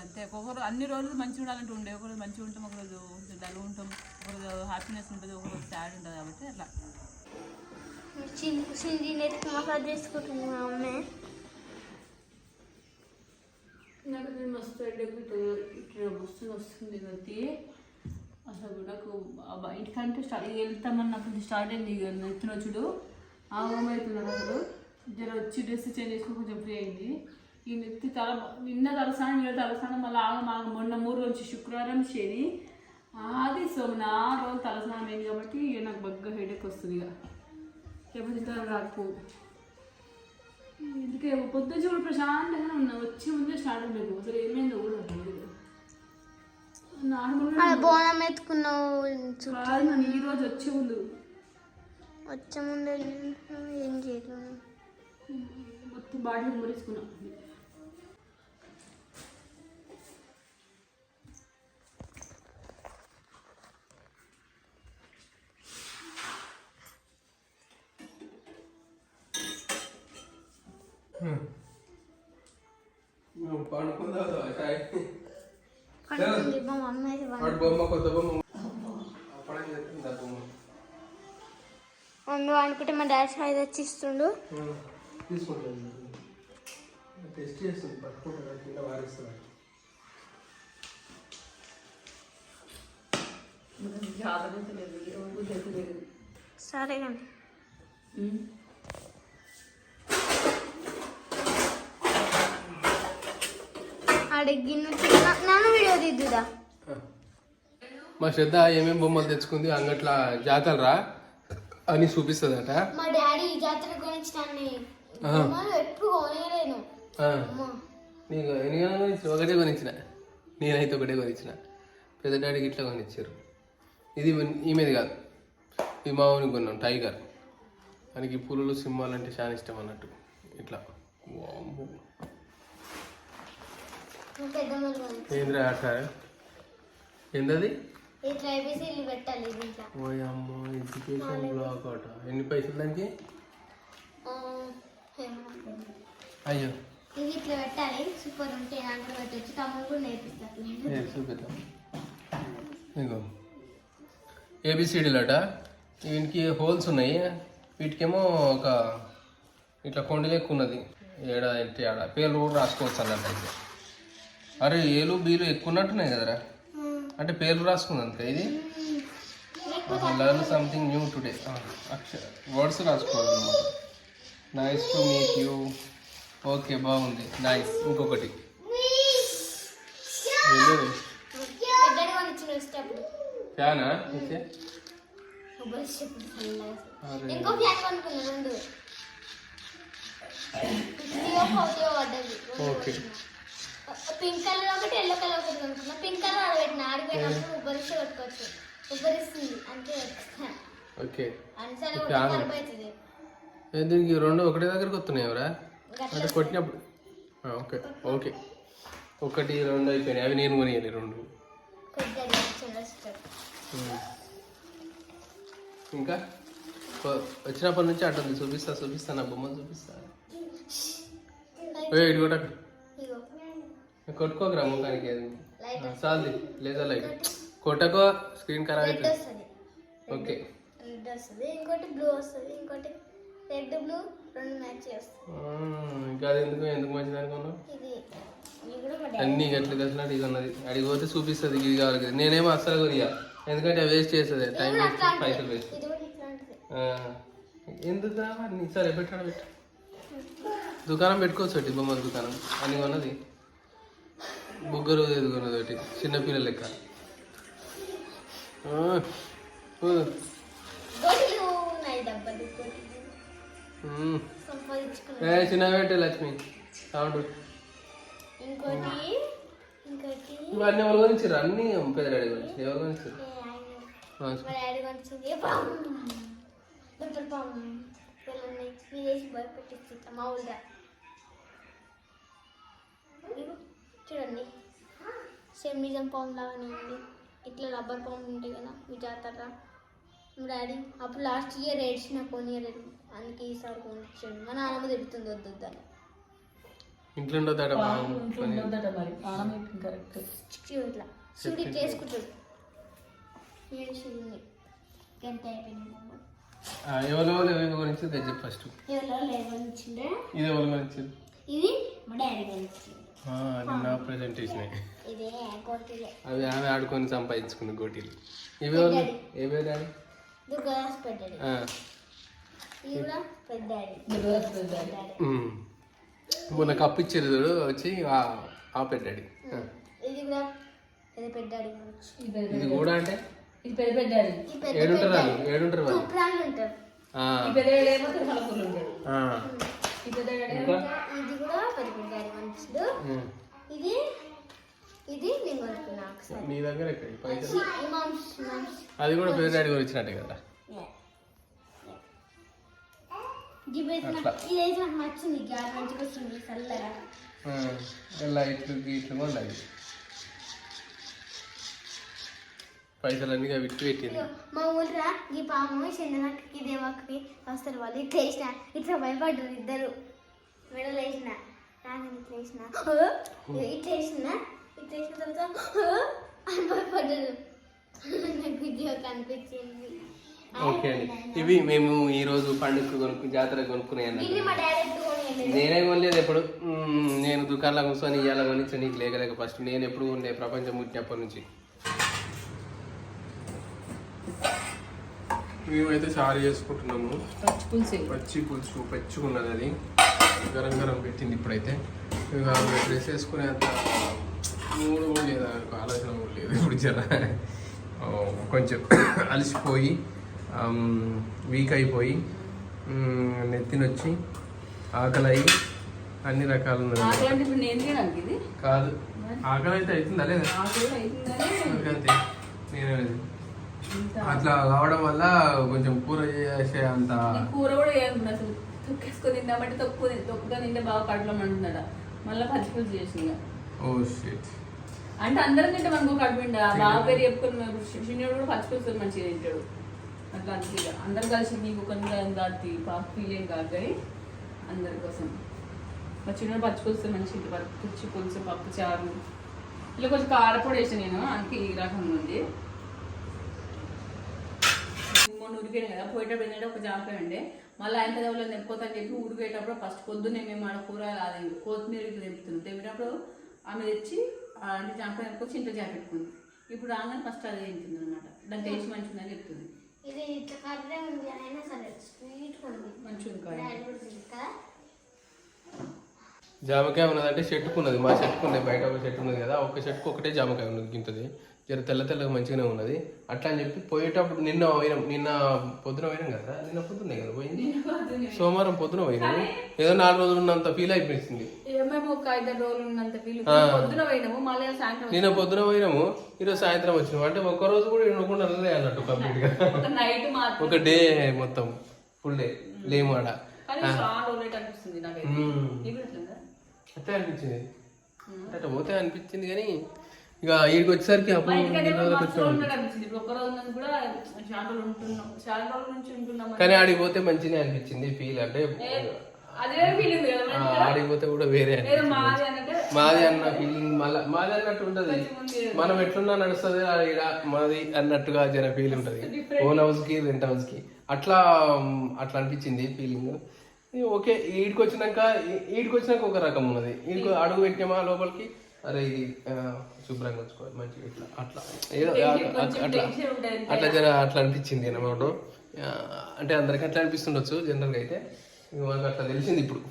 అంతే. ఒక్కొక్కరు అన్ని రోజులు మంచిగా ఉండాలంటే ఉండే. ఒకరోజు మంచిగా ఉంటాం ఒకరోజు కొంచెం డల్ ఉంటాం. ఒకరోజు హ్యాపీనెస్ ఉంటుంది ఒకరోజు సాడ్ ఉంటుంది కాబట్టి అట్లా. సింధు మసాజ్ చేసుకుంటుంది నాకు నేను మస్తు హెడేక్ ఇట్లా వస్తుంది వస్తుంది కత్తి అసలు నాకు ఇంటికంటే స్టార్ట్ వెళ్తామని నాకు కొంచెం స్టార్ట్ అయింది ఇక నెత్తిన చూడు. ఆగమవుతుంది అసలు. జర వచ్చి డ్రెస్ చేంజ్ చేసుకుని కొంచెం ఫ్రీ అయింది. ఈ నెత్తి తల నిన్న తలస్నానం ఇలా తలస్నానం మళ్ళీ ఆగం ఆగం మొన్న మూడు నుంచి శుక్రవారం శని అది సోమన ఆ రోజు తలస్నానం అయింది కాబట్టి ఇక నాకు బగ్గ హెడేక్ వస్తుంది ఇక. లేకపోతే ఇంత రాకు ఎందుకే పొద్దు చూడు ప్రశాంతంగా ఉన్నా వచ్చే ముందే స్టార్ట్ అవ్వలేదు అసలు ఏమైందో కూడా బోనం ఎత్తుకున్నావు ఈ రోజు వచ్చే ముందు. వచ్చే ముందే ఏం చేయలేదు మొత్తం బాటిల్ మురేసుకున్నా. పండుకుందా చాయ్ బొమ్మ కొత్త బొమ్మ. అనుకుంటే మా డాడీ సాయి తెచ్చి ఇస్తుండు తీసుకుంటాను టెస్ట్ చేస్తుంది పట్టుకుంటాను కింద వారిస్తున్నాను జాగ్రత్త లేదు ఎవరు తెలియలేదు సరే కానీ అడిగిన నన్ను వీడియో దిద్దుదా మా శ్రద్ధ ఏమేమి బొమ్మలు తెచ్చుకుంది అంగట్ల జాతరరా అని చూపిస్తుందట. మా డాడీ ఈ జాతర గురించి నన్ను ఆహా. బొమ్మలు ఎప్పుడు కొనలేను. ఆ, నీకు ఎన్ని కొనిచ్చిన ఒకటే కొనిచ్చిన. నేనైతే ఒకటే కొనిచ్చిన. పెద్ద డాడీకి ఇట్లా కొనిచ్చారు. ఇది ఈమెది కాదు. ఇది మా ఊరికి కొన్నాం టైగర్ మనకి పులులు సింహాలు అంటే చాలా ఇష్టం అన్నట్టు. ఇట్లా. ఏంద్రా అట్ట ఏందది? ఓయమ్మో ఎడ్యుకేషన్ బ్లాక్ అట ఎన్ని పైసలు దానికి. అయ్యో. ఇది ఇట్లా పెట్టాలి సూపర్ ఉంటే దాంట్లో పెట్టచ్చు. తమ్ముడు కూడా నేర్పిస్తారు ఏ, చూపిద్దాం. ఇగో ఏబిసిడీలు అట వీటికి హోల్స్ ఉన్నాయి. వీటికేమో ఒక ఇట్లా కొండ లెక్క ఉన్నది ఏడ ఏంటి ఆడ? పేర్లు కూడా రాసుకోవచ్చు అన్నట్టు అయితే. అరే ఏలు బీలు ఎక్కువ ఉన్నట్టున్నాయి కదరా. అంటే పేర్లు రాసుకుంది అంతే ఇది? లర్న్ సంథింగ్ న్యూ టుడే అక్షర words రాసుకోవాలన్నమాట nice to meet you okay బాగుంది. నైస్ ఇంకొకటి. ఫ్యానా? ఓకే. ఓకే పింక్ కలర్ ఒకటి ఎల్లో కలర్ ఒకటి కొనుక్కున్నా. పింక్ కలర్ ఆడబెట్టిన ఆడిపోయినప్పుడు ఉబ్బరిస్తే కొట్టుకోవచ్చు ఉబ్బరిస్తుంది అంతే. ఓకే. ఏ, దీనికి రెండు ఒకటే దగ్గరకు వస్తున్నాయి ఎవరా? అంటే కొట్టినప్పుడు. Okay okay. ఒకటి రెండు అయిపోయినాయి. అవి నేను కొనియాలి రెండు. ఇంకా? వచ్చినప్పటి నుంచి అట్టుంది చూపిస్తా చూపిస్తా నా బొమ్మను చూపిస్తా. ఇటు కొట్టకు ఇగో కొట్టుకోకరా ముఖానికి అది లైట్ చాలు లేదా లైట్ కొట్టకో స్క్రీన్ ఖరాబ్ అవుతుంది ఓకే. రెడ్ వస్తుంది. ఇంకోటి బ్లూ వస్తుంది. ఇంకోటి రెడ్ బ్లూ రెండు మ్యాచ్ ఇంకా అది ఎందుకు ఎందుకు మంచిది అనుకున్నావు? అన్ని గట్లు కలిసినట్టు ఇది ఉన్నది. అడిగి పోతే చూపిస్తుంది ఇది కావాలి కదా. నేనేమో అస్సలు కొనియా ఎందుకంటే వేస్ట్ చేస్తుంది. టైం వేస్ట్ పైసలు వేస్ట్ ఎందుకు రావా? సరే పెట్టాడు పెట్టు. దుకాణం పెట్టుకోవచ్చు బొమ్మల దుకాణం. అని కొన్నది. ముగ్గురు ఎదుగున్నది ఒకటి? చిన్నపిల్లల లెక్క. చిన్నగా పెట్టే లక్ష్మి. ఇంకోటి ఇవన్నీ ఎవరు గురించి అన్ని పెద్ద డాడీ గురించి ఎవరు గురించి మా భయపెట్టిస్తా ఊళ్ళో చూడండి. సేమ్ నిజం పాము లాగానే ఉంది. ఇట్లా రబ్బర్ పాము ఉంటాయి కదా మీ జాతర. మా డాడీ అప్పుడు లాస్ట్ ఇయర్ ఏడ్చిన కొనియలేదు అందుకే ఈసారి కొనిచ్చాడు మా నాన్నమ్మ తిడుతుంది వద్దు వద్దని ఇంట్లో. ఇంట్లో శివుడు ఇట్లా వేసుకుంటాడు ఎంత అయిపోయింది ఎవరు ఎవరు ఎవరి గురించి తెచ్చి ఫస్ట్ ఎవరో ఇది ఎవరి గురించి ఇది మా డాడీ గురించి అది నా ప్రెజెంటేషన్ ఇదే కోటిలే అవి ఆమె ఆడుకొని సంపాదించుకుంది గోటీలు. ఇవి ఏవే డాడీ. మొన్న కప్పు ఇచ్చారు చూడు వచ్చి ఆ పెట్టాడు. ఇది కూడా పెద్దాడి ఇది కూడా అంటే? ఏడుంటారు వాళ్ళు? ఏడుంటారు వాళ్ళు? ఇంకా? ఇది. ఇది ఇది నేను కొనుక్కున్నా ఒకసారి నీ దగ్గర ఎక్కడ పైసలు అది కూడా పెద్ద డాడీ గురించి ఇచ్చినట్టే కదా. ఇదైతే నాకు ఇదైతే నాకు నచ్చింది గాలి మంచిగా వస్తుంది చల్లగా. ఆ, లైట్లు గీట్లు కూడా ఉండాలి పైసలు అన్ని విట్టి పెట్టింది. మా ఊళ్ళో ఈ పాము చందనకి దేవకి వస్తారు వాళ్ళు. ఇట్లా వేసిన ఇట్లా భయపడ్డారు ఇద్దరు. మెడలు వేసిన. రాగానే ఇట్లా వేసిన "హ?" ఇట్లా వేసిన ఇట్లా వేసిన తర్వాత "హ?" అని భయపడ్డారు నాకు వీడియో కనిపించింది ఓకే అండి ఇవి మేము ఈ రోజు పండుగ కొనుక్కు జాతర కొనుక్కున్నాయి అన్నట్టు ఇది మా డాడీ ఎత్తుకొని నేనే కొనలేదు ఎప్పుడు. నేను దుకాణంలో కూర్చొని ఇవాళ కొనిచ్చి నీకు లేకలేక ఫస్ట్ నేను ఎప్పుడు ఉండే ప్రపంచం పుట్టినప్పటి నుంచి. మేమైతే చారు చేసుకుంటున్నాము పచ్చి పులుసు. పచ్చి పులుసు పచ్చుకున్నది అది. గరం గరం పెట్టింది ఇప్పుడైతే. ఇక డ్రెస్ వేసుకునే అంత మూడు కూడా లేదు ఆలోచన కూడా లేదు ఇప్పుడు జర. కొంచెం అలసిపోయి వీక్ అయిపోయి నెత్తినొచ్చి ఆకలి అయ్యి అన్ని రకాలు కాదు. ఆకలి అయితే అవుతుందా లేదా? అంతే నేను అట్లా కావడం వల్ల కొంచెం కూర చేసే అంత కూర కూడా తొక్కేసుకొని తిందామంటే తక్కువ తొక్కుగా తింటే బాగా కడుపులో మంటున్నాడు మళ్ళీ పచ్చి పులుసు చేసిన ఓ షిట్. అంటే అందరం తింటే మనకు కడుపు నిండా. బాగా పేరు చెప్పుకొని చిన్నోడు కూడా పచ్చి పులుసు మంచిగా తింటాడు. అట్లా అందరు కలిసి నీకు కొంచెం దాటి పాప ఫీల్ ఏం కాదు కానీ అందరి కోసం. మా చిన్నోడు పచ్చి పులుసు మంచిగా పచ్చి పులుసు పప్పు చారు. ఇలా కొంచెం కారపొడి వేసాను నేను అందుకే ఈ రకంగా ఉంది. మొన్న ఉరికాను కదా పోయేటప్పుడు ఏంటంటే ఒక జామకాయ ఉండే మళ్ళీ ఆయన కదవలో తెంపుకోతని చెప్పి ఉరికేటప్పుడు ఫస్ట్ పొద్దున్నే మేము ఆడ కూర అది కొత్తిమీరకి తెంపుతుంది తెంపినప్పుడు ఆమె తెచ్చి ఆ అంటే జామకాయ తెంపుకొచ్చి ఇంట్లో జాపెట్టుకుంది ఇప్పుడు రాగానే ఫస్ట్ అదే తింటుంది అనమాట దాని టేస్ట్ మంచిగా ఉందని చెప్తుంది. ఇది ఇట్లా కర్రే ఉంది అయినా సరే స్వీట్ ఉంది. మంచిగా కదా? జామకాయ ఉన్నదంటే చెట్టుకున్నది. మా చెట్టుకున్నది బయట ఒక చెట్టు ఉన్నది కదా ఒక చెట్టుకు ఒకటే జామకాయ ఉన్నది గింతది. జర తెల్ల తెల్లగా మంచిగానే ఉన్నది. అట్లా అని చెప్పి పోయేటప్పుడు నిన్న పోయినాం. నిన్న పొద్దున పోయినాం కదా? నిన్న పొద్దున్నే కదా పోయింది? సోమవారం పొద్దున పోయినాం. ఏదో నాలుగు రోజులు ఉన్నంత ఫీల్ అయిపోయింది. పోయినాము నిన్న పొద్దున పోయినాము ఈరోజు సాయంత్రం వచ్చినాం అంటే ఒక్క రోజు కూడా ఉండకుండా అన్నట్టు కంప్లీట్గా. ఒక డే మొత్తం ఫుల్ డే లేము ఆడ. అనిపించింది. అట్లా పోతే అనిపించింది కానీ ఇక ఈడికి వచ్చేసరికి అప్పుడు కానీ ఆడికి పోతే మంచిగా అనిపించింది ఫీల్ అంటే. ఆడికి పోతే కూడా వేరే. మాది అన్న ఫీలింగ్ మళ్ళా మాది అన్నట్టు ఉంటది. మనం ఎట్లున్నా నడుస్తుంది మాది అన్నట్టుగా జర ఫీల్ ఉంటది. ఓన్ హౌస్కి రెంట్ హౌస్కి. అట్లా అట్లా అనిపించింది ఫీలింగ్ ఓకే ఈడికి వచ్చినాక ఈడికి వచ్చినాక ఒక రకం ఉన్నది. ఈడికి అడుగు పెట్టినామా లోపలికి? అరే ఇది శుభ్రంగా ఉంచుకోవాలి. మంచిగా ఇట్లా అట్లా. ఏదో అట్లా అట్లా జర అట్లా అనిపించింది అన్నమాట. ఆ, అంటే అందరికి అట్లా అనిపిస్తుండొచ్చు జనరల్గా అయితే. ఇక మనకు అట్లా తెలిసింది ఇప్పుడు.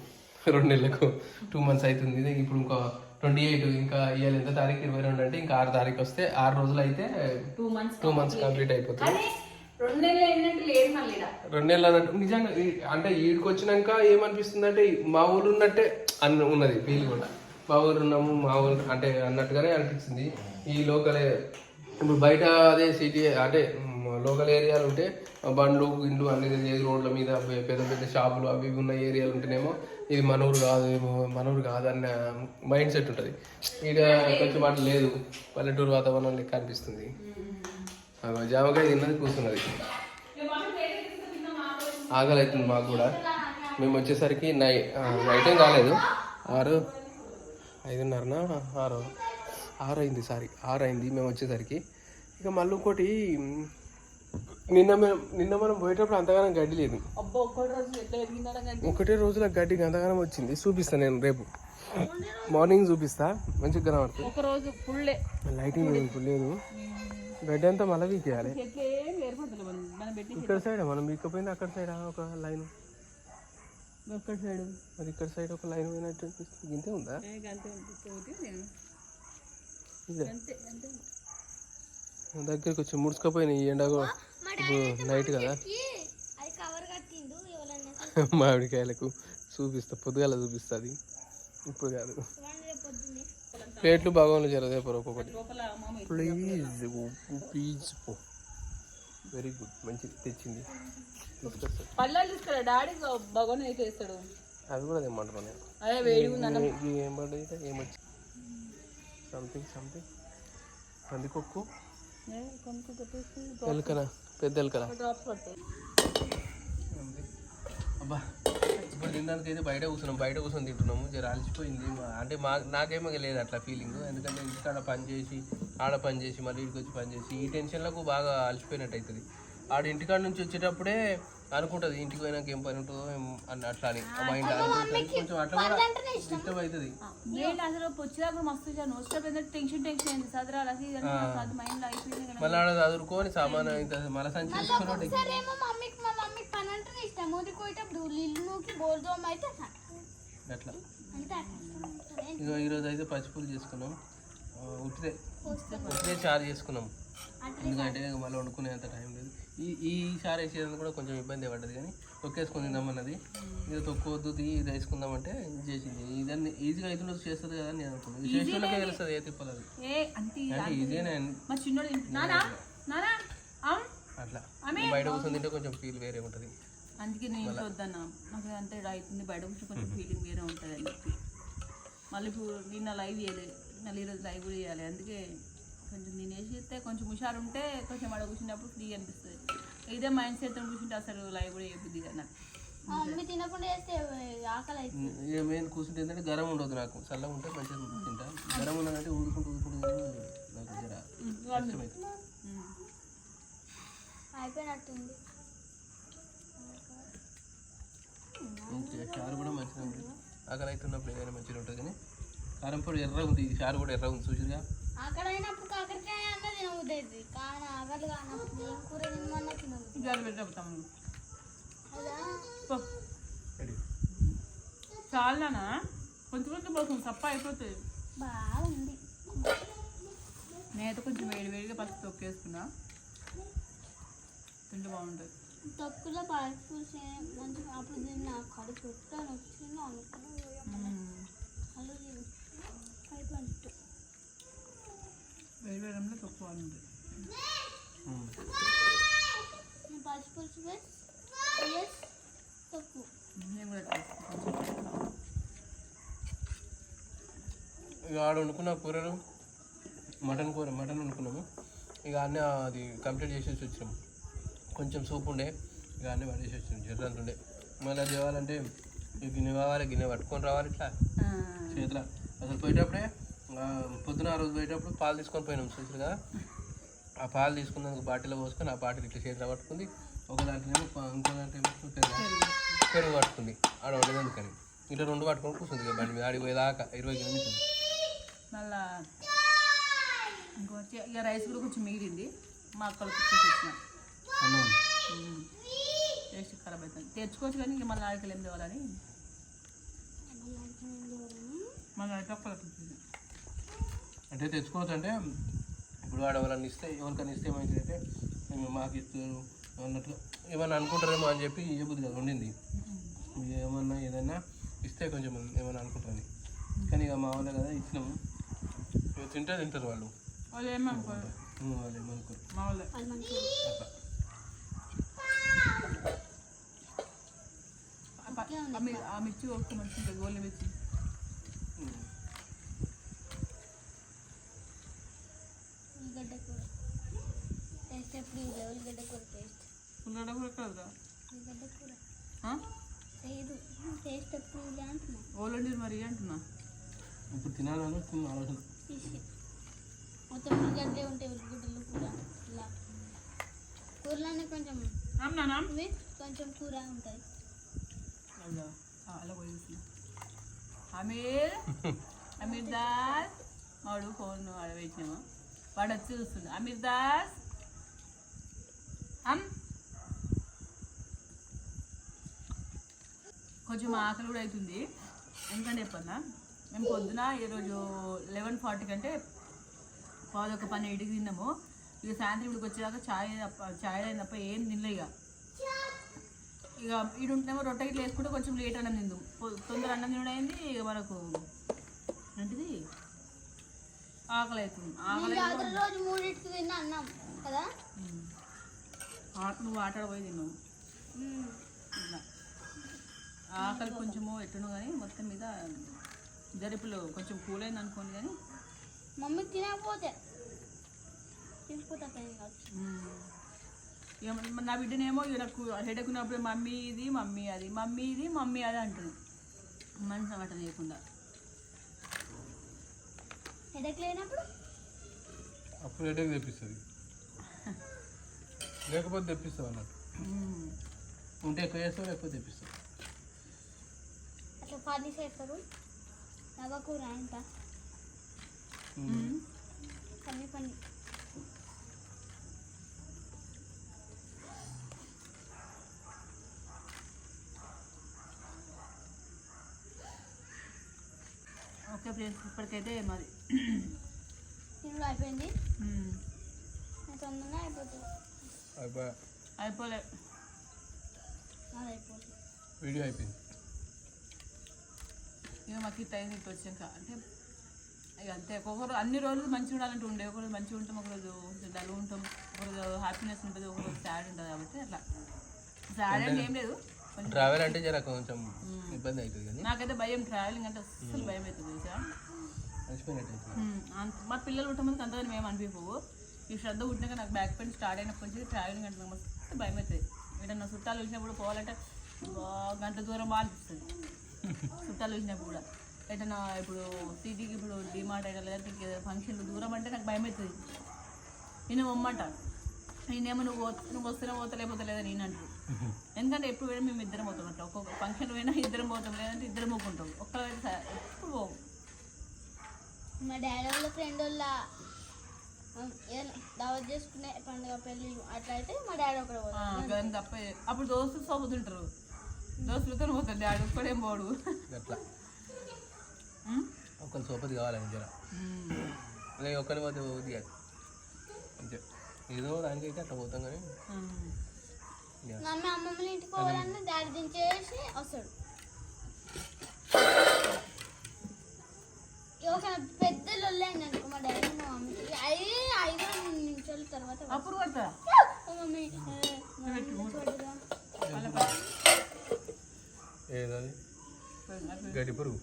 రెండు నెలలకు టూ మంత్స్ అవుతుంది. ఇది ఇప్పుడు ఇంకా ట్వంటీ ఎయిట్ ఇంకా ఇవాళ ఎంత తారీఖు? ఇరవై రెండు అంటే ఇంకా ఆరు తారీఖు వస్తే ఆరు రోజులు అయితే two months two months complete అయిపోతుంది. రెండు నెలలు అన్నట్టు నిజంగా అంటే ఈడికి వచ్చినాక ఏమనిపిస్తుంది అంటే మా ఊరు ఉన్నట్టే అన్న ఉన్నది ఫీల్ కూడా. మా ఊరు ఉన్నాము మా ఊరు అంటే అన్నట్టుగానే అనిపించింది. ఈ లోకల్ ఇప్పుడు బయట అదే సిటీ అంటే లోకల్ ఏరియాలు ఉంటే బండ్లు ఇండ్లు అన్ని తిరిగేది రోడ్ల మీద పెద్ద పెద్ద షాపులు అవి ఇవి ఉన్న ఏరియాలు ఉంటేనేమో ఇది మనూరు కాదు ఏమో మనూరు కాదు అన్న మైండ్ సెట్ ఉంటుంది. ఇక కొంచెం అట్లా లేదు. పల్లెటూరు వాతావరణం లెక్క అనిపిస్తుంది. జామకాయ తిన్నది కూర్చున్నది. ఆకలి అవుతుంది మాకు కూడా. మేము వచ్చేసరికి నై నైట్ ఏం కాలేదు. ఆరు ఐదున్నరన ఆరు ఆరు. అయింది సారీ. ఆరు అయింది మేము వచ్చేసరికి. ఇక మళ్ళీ ఇంకోటి నిన్న మేము నిన్న మనం పోయేటప్పుడు అంతగానం గడ్డి లేదు. ఒకటే రోజుల గడ్డి అంతగానం వచ్చింది. చూపిస్తాను నేను రేపు. మార్నింగ్ చూపిస్తా. మంచిగా కనబడుతుంది ఒక రోజు ఫుల్లే. లైటింగ్ లేదు ఇప్పుడు లేదు. గడ్డి అంతా మళ్ళీ వీకేయాలి. ఇక్కడ సైడ్ మనం వీకపోయింది అక్కడ సైడ్ ఒక లైన్? ఒక్క సైడ్? మరి ఇక్కడ సైడ్ ఒక లైన్ పోయినట్టు అనిపిస్తుంది. ఇంతే ఉందా? దగ్గరికి వచ్చి ముడుచుకపోయినాయి ఈ ఎండ కూడా ఇప్పుడు నైట్ కదా? మామిడికాయలకు చూపిస్తా పొద్దుగాల చూపిస్తుంది. ఇప్పుడు కాదు. ప్లేట్లు బాగోలు జరదే పొర ఒక్కొక్కటి ప్లీజ్ ప్లీజ్ పో. వెరీ గుడ్ మంచిది. తెచ్చింది. పళ్ళాలు తీసుకురా డాడీ భగవాన్ అయితే వేస్తాడు. అవి కూడా తెమ్మంటాను నేను? అదే వేడి ఉంది ఏం పడ్డది? ఏమొచ్చి సంథింగ్ సంథింగ్ చెప్పేసి ఎలుకనా పెద్ద ఎలుకనా అబ్బా ఇప్పుడు తినడానికి అయితే బయట కూర్చున్నాం. బయట కూర్చొని తింటున్నాము. జర అలసిపోయింది. అంటే మా నాకేమో లేదు అట్లా ఫీలింగ్ ఎందుకంటే ఇంటికాడ పని చేసి ఆడ పని చేసి మళ్ళీ ఇంటికి వచ్చి పని చేసి ఈ టెన్షన్లకు బాగా అలసిపోయినట్టు అవుతుంది ఆడ ఇంటికాడ నుంచి వచ్చేటప్పుడే అనుకుంటుంది ఇంటికి పోయినాక ఏం పని ఉంటుందో ఏం అని అట్లా అని. మైండ్ కొంచెం అట్లా కూడా డిస్టర్బ్ అవుతుంది. నేను అసలు మస్తు టెన్షన్ టెన్షన్ అయింది. అది మైండ్ అయిపోయింది మళ్ళీ ఆడ చదువుకొని సామాన్ ఇంత మళ్ళీ సంచి మమ్మీకి మా మమ్మీకి పని అంటే ఇష్టం. ఊరికి పోయేటప్పుడు అయితే అట్లా. ఇక ఈరోజు అయితే పచ్చిపూలు చేసుకున్నాం. ఉట్టిదే ఉట్టిదే చారు చేసుకున్నాం. ఎందుకంటే మళ్ళీ వండుకునేంత టైం లేదు. ఈ ఈ చారు వేసేందుకు కూడా కొంచెం ఇబ్బంది పడ్డది కానీ తొక్కేసుకొని తిందామన్నది. ఇది తొక్కొద్దు ఇది వేసుకుందామంటే ఇది చేసింది. ఇదన్నీ ఈజీగా అయితే చేస్తుంది కదా నేను అనుకున్నాను. వాళ్ళకే తెలుస్తుంది ఏ తిప్పలేదు అంటే ఈజీనే అట్లా. బయట కూర్చొని తింటే కొంచెం ఫీల్ వేరే ఉంటుంది. అందుకే నేను వద్దన్నా. నాకు అంతే అవుతుంది బయట కూర్చొని కొంచెం ఫీలింగ్ వేరే ఉంటుంది అని చెప్పి. మళ్ళీ ఇప్పుడు నిన్న లైవ్ చేయలేదు మళ్ళీ ఈరోజు లైవ్ చేయాలి. అందుకే కొంచెం నేను వేసి చేస్తే కొంచెం హుషారు ఉంటే కొంచెం అక్కడ కూర్చున్నప్పుడు ఫ్రీ అనిపిస్తుంది. ఇదే మైండ్ సెట్ కూర్చుంటే అసలు లైవ్ కూడా చేయబుద్ది కదా నాకు. మా మమ్మీ తినకుండా వేస్తే ఆకలి అవుతుంది మెయిన్ కూర్చుంటే ఏంటంటే గరం ఉండదు నాకు. చల్లగా ఉంటే మంచిగా తింటా. గరం ఉన్నదంటే ఊరుకుంటూ ఊరుకుంటూ నాకు జర. అయిపోయినట్టుంది. చారు కూడా మంచిగా ఉంది. ఆకలి అవుతున్నప్పుడు ఏదైనా మంచిగా ఉంటుంది కానీ కారం పొడి ఎర్ర ఉంది. చారు కూడా ఎర్ర ఉంది. చూసిగా ఆకలి అయినప్పుడు కాకరకాయ అన్న తినబుద్దవుతుంది కానీ ఆకలి కానప్పుడు ఏం కూర తినమన్నా తినబుద్ది జాలి పెట్టి చెప్తాము. చాలానా కొంచెం కొంచెం పోతుంది తప్ప అయిపోతుంది. బాగుంది నేనైతే కొంచెం వేడి వేడిగా పసుపు తొక్కేసుకున్నా తింటే బాగుంటుంది. తక్కువలో పాలకూర మంచిగా అప్పుడు తిన్న. కడుపు వచ్చింది అనుకున్నా. తక్కువ కొంచెం ఇక ఆడ వండుకున్న కూరలు మటన్ కూర మటన్ వండుకున్నాము. ఇక అన్నీ అది కంప్లీట్ చేసేసి వచ్చినాము. కొంచెం సూప్ ఉండే ఇక అన్నీ పడేసి వచ్చినాం జర్రంత ఉండే. మళ్ళీ అది కావాలంటే గిన్నె కావాలి గిన్నె పట్టుకొని రావాలి ఇట్లా. చేతిలో. అసలు పోయేటప్పుడే పొద్దున ఆ రోజు పోయేటప్పుడు పాలు తీసుకొని పోయినాం చూసారు కదా? ఆ పాలు తీసుకున్నందుకు బాటిల్లో పోసుకొని ఆ బాటిల్ ఇట్లా చేతిలో పట్టుకుంది. ఒక దాంట్లో ఇంకో దాంట్లో పెరుగు పట్టుకుంది. ఆడ ఉండేందుకని ఇట్లా రెండు పట్టుకొని కూర్చుంది బండి మీద ఆడికి పోయేదాకా ఇరవై కిలోమీటర్లు. మళ్ళా ఇంకో వచ్చి ఇక రైస్ కూడా కొంచెం మిగిలింది. మా అక్కలకు ఇచ్చేసి వచ్చిన అన్నం. టేస్ట్ ఖరాబ్ అవుతుంది తెచ్చుకోవచ్చు కానీ ఇంక మళ్ళీ ఆడికి ఏం తేవాలని. మళ్ళీ ఇచ్చేసి అంటే తెచ్చుకోవచ్చు అంటే ఇప్పుడు వాడు ఎవరన్నా ఇస్తే ఎవరికైనా ఇస్తే ఏమైందంటే మేము మాకు ఇస్తారు అన్నట్లు. ఏమన్నా అనుకుంటారేమో అని చెప్పి ఇవ్వబుద్ధి కదా ఉండింది. ఏమన్నా ఏదన్నా ఇస్తే కొంచెం ఏమన్నా అనుకుంటారని కానీ ఇక మా వాళ్ళే కదా ఇచ్చినాము. ఇక తింటే తింటారు వాళ్ళు. వాళ్ళు ఏమనుకోరు వాళ్ళు ఏమనుకోరు అట్లా మిర్చి మంచిగా ఉంటుంది గోల్డ్ మిర్చి ఉమ్. ఉల్లిగడ్డ కూర టేస్ట్ ఎప్పుడు ఇదే ఉల్లిగడ్డ కూర టేస్ట్ ఉల్లగడ్డ కూడా కలదా ఉల్లిగడ్డ కూర ఆ? లేదు టేస్ట్ ఎప్పుడు ఇదే అంటున్నా ఓలండి మరి అంటున్నా ఇప్పుడు తినాలని వస్తుంది ఆలోచన. తీసి. మొత్తం ఉల్లిగడ్డలే ఉంటాయి ఉల్లిగడ్డలు కూర ఇలా. కూరలోనే కొంచెం కొంచెం కూర ఉంటుంది. అలా అలా పోయి అమీర్ అమీర్ దాస్ వాడు ఫోన్ అడవేసినామా వాడు వచ్చి చూస్తుంది అమీర్ దాస్? అమ్? కొంచెం ఆకలి కూడా అవుతుంది. ఎందుకంటే చెప్పన్నా మేము పొద్దున ఈరోజు లెవెన్ ఫార్టీ కంటే పాదొక పని ఇంటికి తిన్నాము. ఇక సాయంత్రం ఇక్కడికి వచ్చేదాకా చాయ్ తప్ప చాయ్ అయిన తప్ప ఏం తినలే ఇక. ఇక ఇటు ఉంటేమో రొట్టె ఇట్లా వేసుకుంటే కొంచెం లేట్ అన్నం తిందు. తొందర అన్నం తినడం అయింది ఇక మనకు ఏంటిది? ఆకలి అవుతుంది ఆకలి మూడింటికి తిన్నా అన్నాం కదా? నువ్వు తిన్నావు ఆకలి కొంచెము ఎట్టును కానీ మొత్తం మీద జరిపులు కొంచెం కూల్ అయింది అనుకోండి కానీ మమ్మీ తినకపోతే. నా బిడ్డనేమో నాకు హెడెక్ ఉన్నప్పుడు మమ్మీ ఇది మమ్మీ అది మమ్మీ ఇది మమ్మీ అది అంటుంది. మనసు అమాట లేకుండా హెడేక్ లేనప్పుడు? అప్పుడు హెడేక్ తెప్పిస్తుంది. లేకపోతే తెప్పిస్తావు అన్నట్టు. ఉంటే ఎక్కువ చేస్తావు లేకపోతే తెప్పిస్తావు? అట్లా పని ఎంత ఉమ్. పని పని. ఓకే ఫ్రెండ్స్ ఇప్పటికైతే మరి. తినడం అయిపోయింది? తొందరగా అయిపోతుంది. అయిపోలే. అయిపోతుంది. వీడియో అయిపోయింది. ఇక మాకు ఈ టైం ఇట్లా వచ్చాక అంటే ఇక అంతే. ఒక్కొక్కరు అన్ని రోజులు మంచిగా ఉండాలంటే ఉండే ఒకరోజు మంచిగా ఉంటాం ఒకరోజు కొంచెం డల్ ఉంటాం ఒకరోజు హ్యాపీనెస్ ఉంటుంది ఒకరోజు సాడ్ ఉంటుంది కాబట్టి అట్లా. సాడ్ అంటే ఏం లేదు ట్రావెల్ అంటే జర కొంచెం ఇబ్బంది అవుతుంది కానీ. నాకైతే భయం ట్రావెలింగ్ అంటే అస్సలు భయం అవుతుంది. తెలుసా మా పిల్లలు పుట్టమందుకు అంతగా మేము అనిపిపోవు ఈ శ్రద్ధ పుట్టినాక నాకు బ్యాక్ పెయిన్ స్టార్ట్ అయినప్పటి నుంచి ట్రావెలింగ్ అంటే నాకు మస్తు భయం అవుతుంది ఏదన్నా చుట్టాలు వచ్చినప్పుడు పోవాలంటే గంట దూరం బాగా అనిపిస్తుంది. చుట్టాలు వచ్చినప్పుడు కూడా. ఏదైనా ఇప్పుడు సిటీకి ఇప్పుడు డిమార్ట్ అయినా లేదంటే ఇంకేదైనా ఫంక్షన్ దూరం అంటే నాకు భయం అవుతుంది నేను పొమ్మంట. నేనేమో నువ్వు నువ్వు వస్తేనే పోతా లేకపోతే లేదా నేను అంటారు. ఎందుకంటే ఎప్పుడు పోయినా మేము ఇద్దరం పోతాం అట్లా. ఒక్కొక్క ఫంక్షన్ పోయినా ఇద్దరం పోతాం లేదంటే ఇద్దరం పోకుంటాం ఒక్కరైతే ఎప్పుడు పోవు మా డాడీ వాళ్ళ ఫ్రెండ్ వాళ్ళ దావత్ చేసుకునే పండుగ పెళ్ళిళ్ళు అట్లా అయితే మా డాడీ గని తప్ప అప్పుడు దోస్తులు సోపుతుంటారు దోస్తులతో పోతాడు డాడీ ఒక్కడేం పోడు. అట్లా? ఒకరి సోపతి కావాలని జర. అదే ఒకరి పోతే పోతుంది కాదు. అంతే ఏదో దానికైతే అట్లా పోతాం కానీ. మమ్మీ అమ్మమ్మని ఇంటికి పోవాలన్నా డాడీ దించేసి వస్తాడు. ఒక పెద్ద లొల్లైంది అనుకో మా డాడీ మా మమ్మీకి ఐదు ఐదు నిమిషాల తర్వాత. అప్పుడు పడతా ఓ మమ్మీ ఏ, మా మమ్మీ చూడగా వాళ్ళ ప- ఏదది? గడ్డి పురుగు.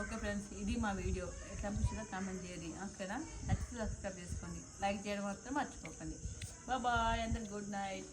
ఓకే ఫ్రెండ్స్ ఇది మా వీడియో. ఎట్లా అనిపించిందో కామెంట్ చేయండి. అక్కడ నచ్చితే సబ్స్క్రైబ్ చేసుకోండి. లైక్ చేయడం మాత్రం మర్చిపోకండి. బాయ్ అందరు గుడ్ నైట్